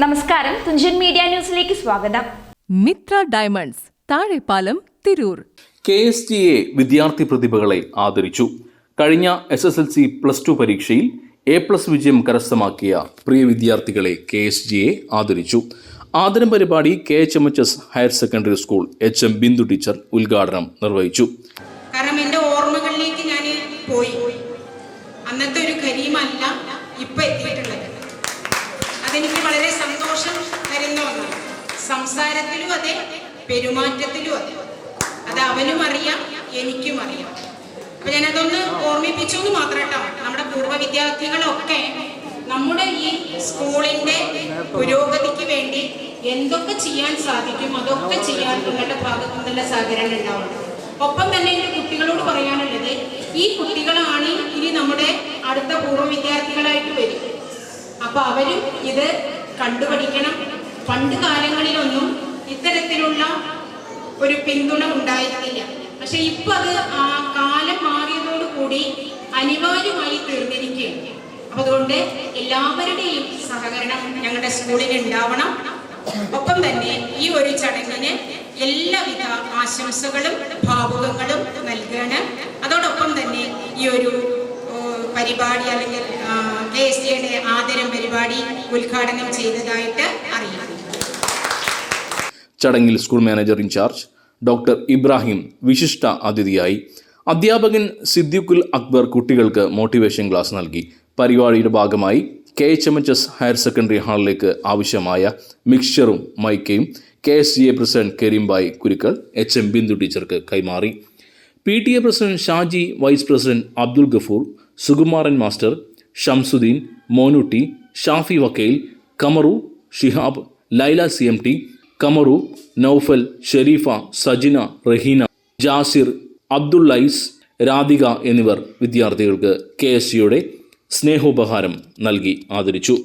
നമസ്കാരം. തുഞ്ചൻ മീഡിയ ന്യൂസിലേക്ക് സ്വാഗതം. Mithra Diamonds Thazhepalam Tirur. K S T A വിദ്യാർത്ഥി പ്രതിഭകളെ ആദരിച്ചു. കഴിഞ്ഞ S S L C plus two പരീക്ഷയിൽ എ പ്ലസ് വിജയം കരസ്ഥമാക്കിയ പ്രിയ വിദ്യാർത്ഥികളെ കെ എസ് ജി എ ആദരിച്ചു. ആദരം പരിപാടി K H M H S higher secondary school H M Bindu teacher ഉദ്ഘാടനം നിർവഹിച്ചു. കാരണം എന്റെ ഓർമ്മകളിലേക്ക് ഞാൻ പോയി. അന്നത്തെ ഒരു കരീമല്ല ഇപ്പൊ സംസാരത്തിലും അതെ പെരുമാറ്റത്തിലും അതെ. അത് അവനും അറിയാം എനിക്കും അറിയാം. അപ്പൊ ഞാനതൊന്ന് ഓർമ്മിപ്പിച്ചു എന്ന് മാത്രം കേട്ടോ നമ്മുടെ പൂർവ വിദ്യാർത്ഥികളൊക്കെ നമ്മുടെ ഈ സ്കൂളിന്റെ പുരോഗതിക്ക് വേണ്ടി എന്തൊക്കെ ചെയ്യാൻ സാധിക്കും അതൊക്കെ ചെയ്യാൻ നിങ്ങളുടെ ഭാഗത്തു നിന്നുള്ള സഹകരണം ഉണ്ടാവണം. ഒപ്പം തന്നെ എന്റെ കുട്ടികളോട് പറയാനുള്ളത് ഈ കുട്ടികളാണ് ഇനി നമ്മുടെ അടുത്ത പൂർവ വിദ്യാർത്ഥികളായിട്ട് വരും. അപ്പൊ അവരും ഇത് കണ്ടുപഠിക്കണം പണ്ട് കാലങ്ങളിലൊന്നും ഇത്തരത്തിലുള്ള ഒരു പിന്തുണ ഉണ്ടായിരുന്നില്ല. പക്ഷെ ഇപ്പൊ അത് ആ കാലം മാറിയതോടുകൂടി അനിവാര്യമായി തീർന്നിരിക്കുകയാണ്. അപ്പൊ അതുകൊണ്ട് എല്ലാവരുടെയും സഹകരണം ഞങ്ങളുടെ സ്കൂളിൽ ഉണ്ടാവണം. ഒപ്പം തന്നെ ഈ ഒരു ചടങ്ങിന് എല്ലാവിധ ആശംസകളും ഭാവുകങ്ങളും നൽകുകയാണ്. അതോടൊപ്പം തന്നെ ഈ ഒരു പരിപാടി അല്ലെങ്കിൽ ഡിയുടെ ആദരം പരിപാടി ഉദ്ഘാടനം ചെയ്തതായിട്ട് അറിയിക്കുന്നു. ചടങ്ങിൽ school manager incharge doctor Ibrahim വിശിഷ്ട അതിഥിയായി. അധ്യാപകൻ സിദ്ദിഖുൽ അക്ബർ കുട്ടികൾക്ക് മോട്ടിവേഷൻ ക്ലാസ് നൽകി. പരിപാടിയുടെ ഭാഗമായി K H M H S higher secondary ഹാളിലേക്ക് ആവശ്യമായ മിക്സ്ചറും മൈക്കയും K S C A president Karimbai Kurukkal H M Bindu ടീച്ചർക്ക് കൈമാറി. P T A president Shaji vice president Abdul Gafoor Sukumaran master Shamsuddin Monutty Shafi Vakkail Kamaru Shihab Laila C M T Kamaru Noufal Sherifa Sajina Raheena Jasir Abdullais Radhika എന്നിവർ വിദ്യാർത്ഥികൾക്ക് K S സിയുടെ സ്നേഹോപഹാരം നൽകി ആദരിച്ചു.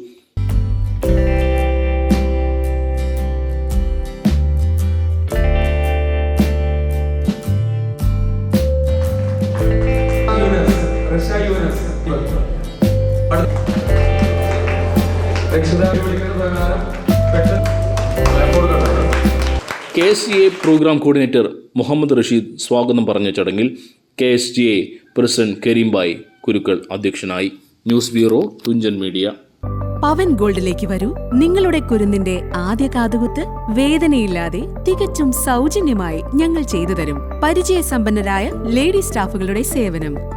K S G A programme coordinator Muhammad Rasheed സ്വാഗതം പറഞ്ഞ ചടങ്ങിൽ K S G A president Karimbai Kurukkal അധ്യക്ഷനായി. News bureau Thunchan media. Pavan ഗോൾഡിലേക്ക് വരൂ. നിങ്ങളുടെ കുരുന്നിന്റെ ആദ്യ കാതുകുത്ത് വേദനയില്ലാതെ തികച്ചും സൗജന്യമായി ഞങ്ങൾ ചെയ്തു തരും. പരിചയസമ്പന്നരായ ലേഡി സ്റ്റാഫുകളുടെ സേവനം.